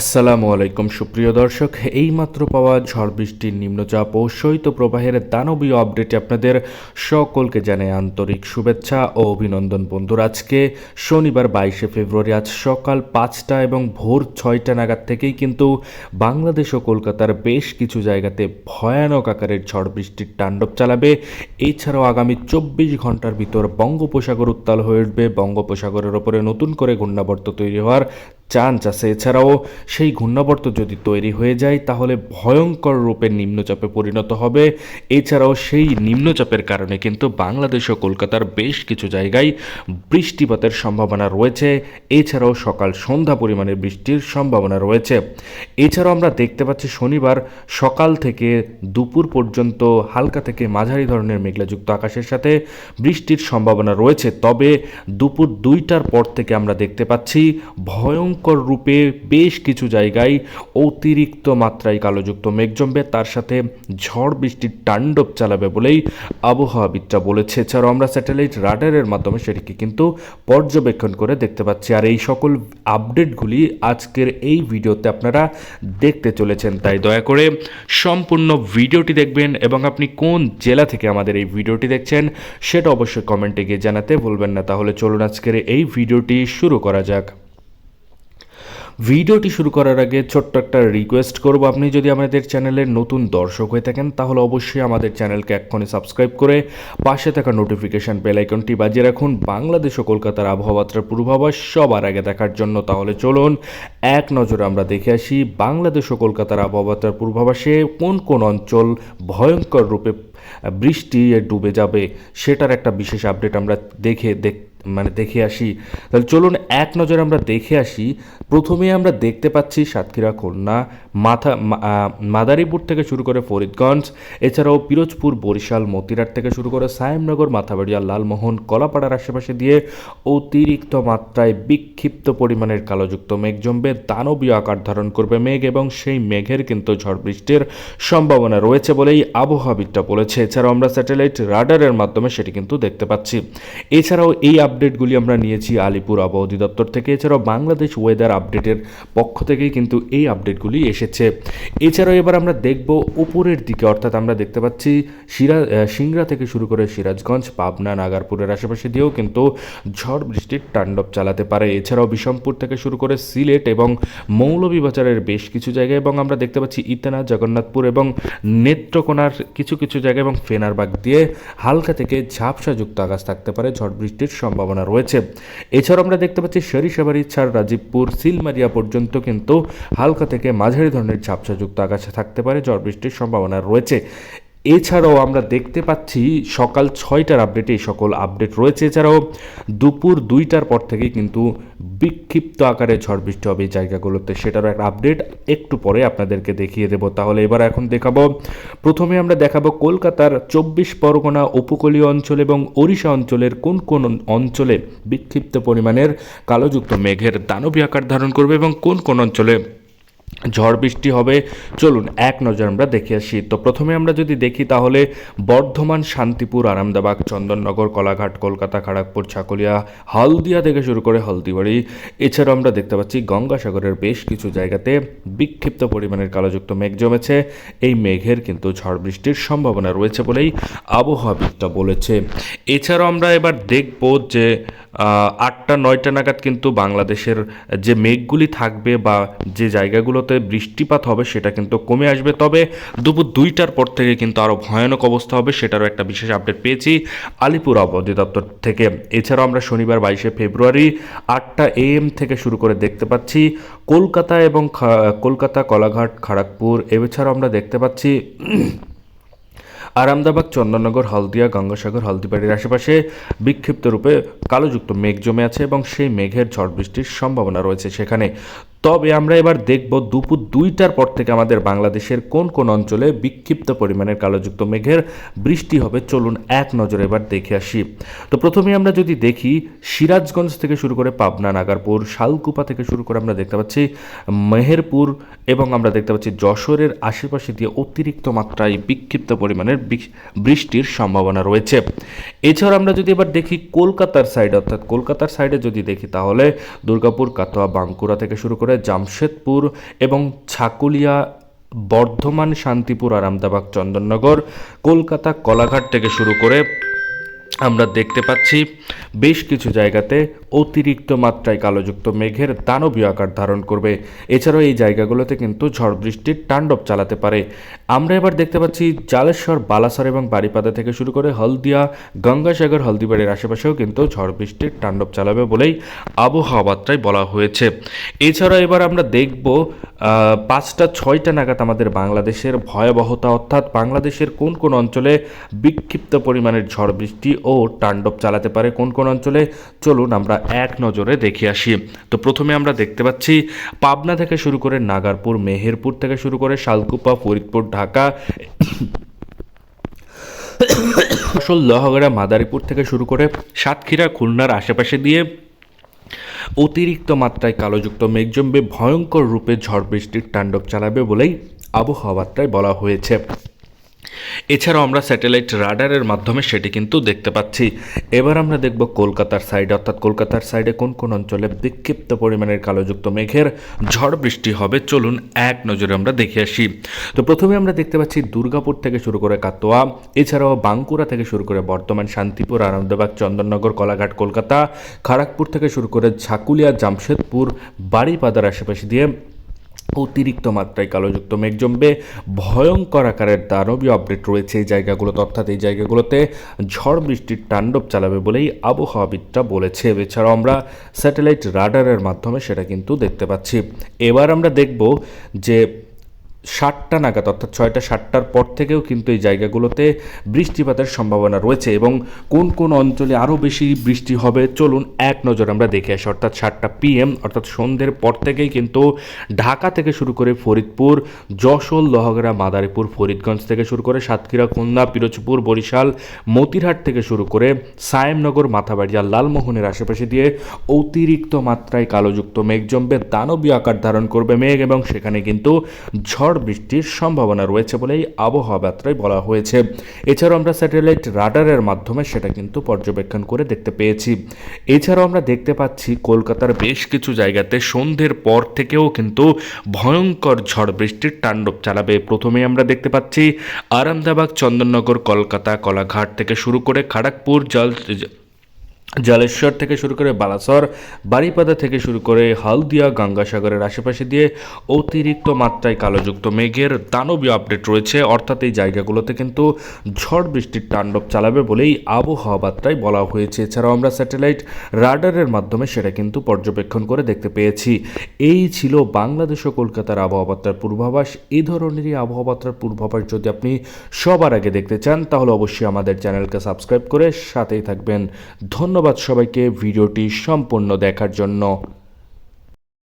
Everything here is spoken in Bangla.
আসসালামু আলাইকুম, সুপ্রিয় দর্শক। এইমাত্র পাওয়া ঝড় বৃষ্টির নিম্নচাপ ও শৈত্য প্রবাহের দানবীয় আপডেটে আপনাদের সকলকে জানাই আন্তরিক শুভেচ্ছা ও অভিনন্দন। বন্ধুরা, আজকে শনিবার বাইশে ফেব্রুয়ারি, আজ সকাল পাঁচটা এবং ভোর ছয়টা নাগাদ থেকেই কিন্তু বাংলাদেশ ও কলকাতার বেশ কিছু জায়গাতে ভয়ানক আকারের ঝড় বৃষ্টির তাণ্ডব চালাবে। এছাড়াও আগামী চব্বিশ ঘণ্টার ভিতর বঙ্গোপসাগর উত্তাল হয়ে উঠবে। বঙ্গোপসাগরের ওপরে নতুন করে ঘূর্ণাবর্ত তৈরি হওয়ার চান্স আছে। এছাড়াও সেই ঘূর্ণাবর্ত যদি তৈরি হয়ে যায়, তাহলে ভয়ঙ্কর রূপে নিম্নচাপে পরিণত হবে। এছাড়াও সেই নিম্নচাপের কারণে কিন্তু বাংলাদেশ ও কলকাতার বেশ কিছু জায়গায় বৃষ্টিপাতের সম্ভাবনা রয়েছে। এছাড়াও সকাল সন্ধ্যা পরিমাণে বৃষ্টির সম্ভাবনা রয়েছে। এছাড়াও আমরা দেখতে পাচ্ছি শনিবার সকাল থেকে দুপুর পর্যন্ত হালকা থেকে মাঝারি ধরনের মেঘলাযুক্ত আকাশের সাথে বৃষ্টির সম্ভাবনা রয়েছে। তবে দুপুর দুইটার পর থেকে আমরা দেখতে পাচ্ছি ভয়ঙ্কর রূপে বেশ কিছু জায়গায় অতিরিক্ত মাত্রায় কালোযুক্ত মেঘ জমবে, তার সাথে ঝড় বৃষ্টির তাণ্ডব চালাবে বলেই আবহাওয়াবিদরা বলেছে। এছাড়াও আমরা স্যাটেলাইট রাডারের মাধ্যমে সেটিকে কিন্তু পর্যবেক্ষণ করে দেখতে পাচ্ছি। আর এই সকল আপডেটগুলি আজকের এই ভিডিওতে আপনারা দেখতে চলেছেন, তাই দয়া করে সম্পূর্ণ ভিডিওটি দেখবেন এবং আপনি কোন জেলা থেকে আমাদের এই ভিডিওটি দেখছেন সেটা অবশ্যই কমেন্টে গিয়ে জানাতে ভুলবেন না। তাহলে চলুন আজকের এই ভিডিওটি শুরু করা যাক। ভিডিওটি শুরু করার আগে ছোট্ট একটা রিকোয়েস্ট করব। আপনি যদি আমাদের চ্যানেলের নতুন দর্শক হয়ে থাকেন, তাহলে অবশ্যই আমাদের চ্যানেলকে এক্ষণে সাবস্ক্রাইব করে পাশে থাকা নোটিফিকেশান বেল আইকনটি বাজিয়ে রাখুন। বাংলাদেশ ও কলকাতার আবহাওয়াত্রার পূর্বাভাস সবার আগে দেখার জন্য। তাহলে চলুন এক নজরে আমরা দেখে আসি, বাংলাদেশ ও কলকাতার আবহাওয়াত্রার পূর্বাভাসে কোন কোন অঞ্চল ভয়ঙ্কর রূপে বৃষ্টি ডুবে যাবে সেটার একটা বিশেষ আপডেট আমরা দেখে, দেখ মানে দেখে আসি। তাহলে চলুন এক নজরে আমরা দেখে আসি। প্রথমে আমরা দেখতে পাচ্ছি সাতক্ষীরা খুলনা, মাথা মাদারীপুর থেকে শুরু করে ফরিদগঞ্জ, এছাড়াও পিরোজপুর, বরিশাল, মতিরাট থেকে শুরু করে সায়েমনগর, মাথাবাড়িয়া, লালমোহন, কলাপাড়ার আশেপাশে দিয়ে অতিরিক্ত মাত্রায় বিক্ষিপ্ত পরিমাণের কালোযুক্ত মেঘ জমবে। দানবীয় আকার ধারণ করবে মেঘ এবং সেই মেঘের কিন্তু ঝড় বৃষ্টির সম্ভাবনা রয়েছে বলেই আবহাওয়াবিদরা বলেছে। এছাড়াও আমরা স্যাটেলাইট রাডারের মাধ্যমে সেটি কিন্তু দেখতে পাচ্ছি। এছাড়াও এই আপডেটগুলি আমরা নিয়েছি আলিপুর আবহাওয়া অধিদপ্তর থেকে। এছাড়াও বাংলাদেশ ওয়েদার আপডেটের পক্ষ থেকেই কিন্তু এই আপডেটগুলি এসেছে। এছাড়াও এবার আমরা দেখব উপরের দিকে, অর্থাৎ আমরা দেখতে পাচ্ছি সিরা সিংড়া থেকে শুরু করে সিরাজগঞ্জ, পাবনা, নাগারপুরের আশেপাশে দিয়েও কিন্তু ঝড় বৃষ্টির তাণ্ডব চালাতে পারে। এছাড়াও বিষমপুর থেকে শুরু করে সিলেট এবং মৌলভীবাজারের বেশ কিছু জায়গায় এবং আমরা দেখতে পাচ্ছি ইতানা জগন্নাথপুর এবং নেত্রকোনার কিছু কিছু জায়গায় এবং ফেনারবাগ দিয়ে হালকা থেকে ঝাপসাযুক্ত আকাশ থাকতে পারে। ঝড় বৃষ্টির সম্ভাবনা রয়েছে। এছাড়াও আমরা দেখতে পাচ্ছি সরিষাবাড়ি ছাড় রাজীবপুর, সিলমারিয়া পর্যন্ত কিন্তু হালকা থেকে মাঝারি ধরনের ঝাপসাযুক্ত আকাশে থাকতে পারে। ঝড় বৃষ্টির সম্ভাবনা রয়েছে। এছাড়াও আমরা দেখতে পাচ্ছি সকাল ছয়টার আপডেটে এই সকল আপডেট রয়েছে। এছাড়াও দুপুর দুইটার পর থেকেই কিন্তু বিক্ষিপ্ত আকারে ঝড় বৃষ্টি হবে এই জায়গাগুলোতে। সেটারও একটা আপডেট একটু পরে আপনাদেরকে দেখিয়ে দেবো। তাহলে এবার এখন দেখাবো। প্রথমে আমরা দেখাবো কলকাতার চব্বিশ পরগনা উপকূলীয় অঞ্চল এবং ওড়িশা অঞ্চলের কোন কোন অঞ্চলে বিক্ষিপ্ত পরিমাণের কালোযুক্ত মেঘের দানবী আকার ধারণ করবে এবং কোন কোন অঞ্চলে ঝড় বৃষ্টি হবে। চলুন, এক নজর আমরা দেখে আসি। তো প্রথমে আমরা যদি দেখি তাহলে বর্ধমান, শান্তিপুর আরামদাবাগ চন্দননগর, কলাঘাট, কলকাতা, খড়গপুর, ছাকলিয়া, হলদিয়া থেকে শুরু করে হলদিবাড়ি। এছাড়াও আমরা দেখতে পাচ্ছি গঙ্গাসাগরের বেশ কিছু জায়গাতে বিক্ষিপ্ত পরিমাণের কালোযুক্ত মেঘ জমেছে। এই মেঘের কিন্তু ঝড় বৃষ্টির সম্ভাবনা রয়েছে বলেই আবহাওয়াবিদরা বলেছে। এছাড়াও আমরা এবার দেখব যে আটটা, নয়টা নাগাদ কিন্তু বাংলাদেশের যে মেঘগুলি থাকবে বা যে জায়গাগুলোতে বৃষ্টিপাত হবে সেটা কিন্তু কমে আসবে। তবে দুপুর দুইটার পর থেকে কিন্তু আরও ভয়ানক অবস্থা হবে সেটারও একটা বিশেষ আপডেট পেয়েছি আলিপুর অধিদপ্তর থেকে। এছাড়াও আমরা শনিবার বাইশে ফেব্রুয়ারি আটটা এএম থেকে শুরু করে দেখতে পাচ্ছি কলকাতা এবং কলকাতা, কলাঘাট, খড়গপুর এছাড়াও আমরা দেখতে পাচ্ছি আরামদাবাগ চন্দননগর, হলদিয়া, গঙ্গাসাগর, হলদিবাড়ির আশেপাশে বিক্ষিপ্ত রূপে কালোযুক্ত মেঘ জমে আছে এবং সেই মেঘের ঝড় বৃষ্টির সম্ভাবনা রয়েছে সেখানে। তবে আমরা এবার দেখব দুপুর দুইটার পর থেকে আমাদের বাংলাদেশের কোন কোন অঞ্চলে বিক্ষিপ্ত পরিমাণের কালোযুক্ত মেঘের বৃষ্টি হবে। চলুন এক নজরে এবার দেখে আসি। তো প্রথমে আমরা যদি দেখি, সিরাজগঞ্জ থেকে শুরু করে পাবনা, নাগারপুর, শালকুপা থেকে শুরু করে আমরা দেখতে পাচ্ছি মেহেরপুর এবং আমরা দেখতে পাচ্ছি যশোরের আশেপাশে দিয়ে অতিরিক্ত মাত্রায় বিক্ষিপ্ত পরিমাণের বৃষ্টির সম্ভাবনা রয়েছে। এছাড়া আমরা যদি এবার দেখি কলকাতার সাইড অর্থাৎ কলকাতার সাইডে যদি দেখি, তাহলে দুর্গাপুর কাতোয়া বাঁকুড়া থেকে শুরু করে জামশেদপুর এবং ছাকুলিয়া, বর্ধমান, শান্তিপুর আরামদাবাগ চন্দননগর, কলকাতা, কলাঘাট থেকে শুরু করে আমরা দেখতে পাচ্ছি বেশ কিছু জায়গাতে অতিরিক্ত মাত্রায় কালোযুক্ত মেঘের দানবীয় আকার ধারণ করবে। এছাড়াও এই জায়গাগুলোতে কিন্তু ঝড় বৃষ্টির তাণ্ডব চালাতে পারে। আমরা এবার দেখতে পাচ্ছি জালেশ্বর, বালাসর এবং বারিপাদা থেকে শুরু করে হলদিয়া, গঙ্গাসাগর, হলদিবাড়ির আশেপাশেও কিন্তু ঝড় বৃষ্টির তাণ্ডব চালাবে বলেই আবহাওয়া বার্তায় বলা হয়েছে। এছাড়া এবার আমরা দেখব পাঁচটা, ছয়টা নাগাদ আমাদের বাংলাদেশের ভয়াবহতা, অর্থাৎ বাংলাদেশের কোন কোন অঞ্চলে বিক্ষিপ্ত পরিমাণের ঝড় বৃষ্টি ও তাণ্ডব চালাতে পারে, কোন কোন অঞ্চলে? চলুন আমরা এক নজরে দেখে আসি। তো প্রথমে আমরা দেখতে পাচ্ছি, পাবনা থেকে শুরু করে নাগারপুর, মেহেরপুর থেকে শুরু করে শালকুপা, ফরিদপুর, ঢাকা আসল লহগড়া, মাদারীপুর থেকে শুরু করে সাতক্ষীরা, খুলনার আশেপাশে দিয়ে অতিরিক্ত মাত্রায় কালোযুক্ত মেঘ জমবে, ভয়ঙ্কর রূপে ঝড় বৃষ্টির তাণ্ডব চালাবে বলেই আবহাওয়া বার্তায় বলা হয়েছে। এছাড়াও আমরা স্যাটেলাইট রাডারের মাধ্যমে সেটি কিন্তু দেখতে পাচ্ছি। এবার আমরা দেখব কলকাতার সাইডে, অর্থাৎ কলকাতার সাইডে কোন কোন অঞ্চলে বিক্ষিপ্ত পরিমাণের কালোযুক্ত মেঘের ঝড় বৃষ্টি হবে। চলুন এক নজরে আমরা দেখে আসি। তো প্রথমে আমরা দেখতে পাচ্ছি দুর্গাপুর থেকে শুরু করে কাতোয়া এছাড়াও বাঁকুড়া থেকে শুরু করে বর্তমান শান্তিপুর, আনন্দবাগ, চন্দননগর, কলাঘাট, কলকাতা খড়গপুর থেকে শুরু করে ঝাকুলিয়া, জামশেদপুর, বাড়িপাদার আশেপাশে দিয়ে অতিরিক্ত মাত্রায় কালোযুক্ত মেঘ জমবে। ভয়ঙ্কর আকারের দানবীয় আপডেট রয়েছে এই জায়গাগুলোতে। অর্থাৎ এই জায়গাগুলোতে ঝড় বৃষ্টির তাণ্ডব চালাবে বলেই আবহাওয়াবিদরা বলেছে। এছাড়াও আমরা স্যাটেলাইট রাডারের মাধ্যমে সেটা কিন্তু দেখতে পাচ্ছি। এবার আমরা দেখব যে সাতটা নাগাদ, অর্থাৎ ছয়টা, সাতটার পর থেকেও কিন্তু এই জায়গাগুলোতে বৃষ্টিপাতের সম্ভাবনা রয়েছে এবং কোন কোন অঞ্চলে আরও বেশি বৃষ্টি হবে, চলুন এক নজর আমরা দেখে আসি। অর্থাৎ সাতটা পিএম অর্থাৎ সন্ধ্যের পর থেকেই কিন্তু ঢাকা থেকে শুরু করে ফরিদপুর, যশোর, লহগড়া, মাদারীপুর, ফরিদগঞ্জ থেকে শুরু করে সাতক্ষীরা, খুলনা, পিরোজপুর, বরিশাল, মতিরহাট থেকে শুরু করে সায়েমনগর, মাথাবাড়িয়া, লালমোহনের আশেপাশে দিয়ে অতিরিক্ত মাত্রায় কালোযুক্ত মেঘ জমবে। দানবীয় আকার ধারণ করবে মেঘ এবং সেখানে কিন্তু ঝড় বৃষ্টির সম্ভাবনা রয়েছে বলেই আবহাওয়া বার্তায় বলা হয়েছে। এছাড়াও আমরা স্যাটেলাইট রাডারের মাধ্যমে সেটা কিন্তু পর্যবেক্ষণ করে দেখতে পেয়েছি। এছাড়াও আমরা দেখতে পাচ্ছি কলকাতার বেশ কিছু জায়গাতে সন্ধ্যের পর থেকেও কিন্তু ভয়ঙ্কর ঝড় বৃষ্টির তাণ্ডব চালাবে। প্রথমে আমরা দেখতে পাচ্ছি আরামদাবাগ চন্দননগর, কলকাতা, কলাঘাট থেকে শুরু করে খড়গপুর জল জলেশ্বর থেকে শুরু করে বালাসর, বারিপাদা থেকে শুরু করে হালদিয়া, গঙ্গাসাগরের আশেপাশে দিয়ে অতিরিক্ত মাত্রায় কালোযুক্ত মেঘের দানবীয় আপডেট রয়েছে। অর্থাৎ এই জায়গাগুলোতে কিন্তু ঝড় বৃষ্টির তাণ্ডব চালাবে বলেই আবহাওয়া বার্তায় বলা হয়েছে। এছাড়াও আমরা স্যাটেলাইট রাডারের মাধ্যমে সেটা কিন্তু পর্যবেক্ষণ করে দেখতে পেয়েছি। এই ছিল বাংলাদেশ ও কলকাতার আবহাওয়া বার্তার পূর্বাভাস। এই ধরনেরই আবহাওয়া বার্তার পূর্বাভাস যদি আপনি সবার আগে দেখতে চান, তাহলে অবশ্যই আমাদের চ্যানেলকে সাবস্ক্রাইব করে সাথেই থাকবেন। ধন্যবাদ সবাইকে ভিডিওটি সম্পূর্ণ দেখার জন্য।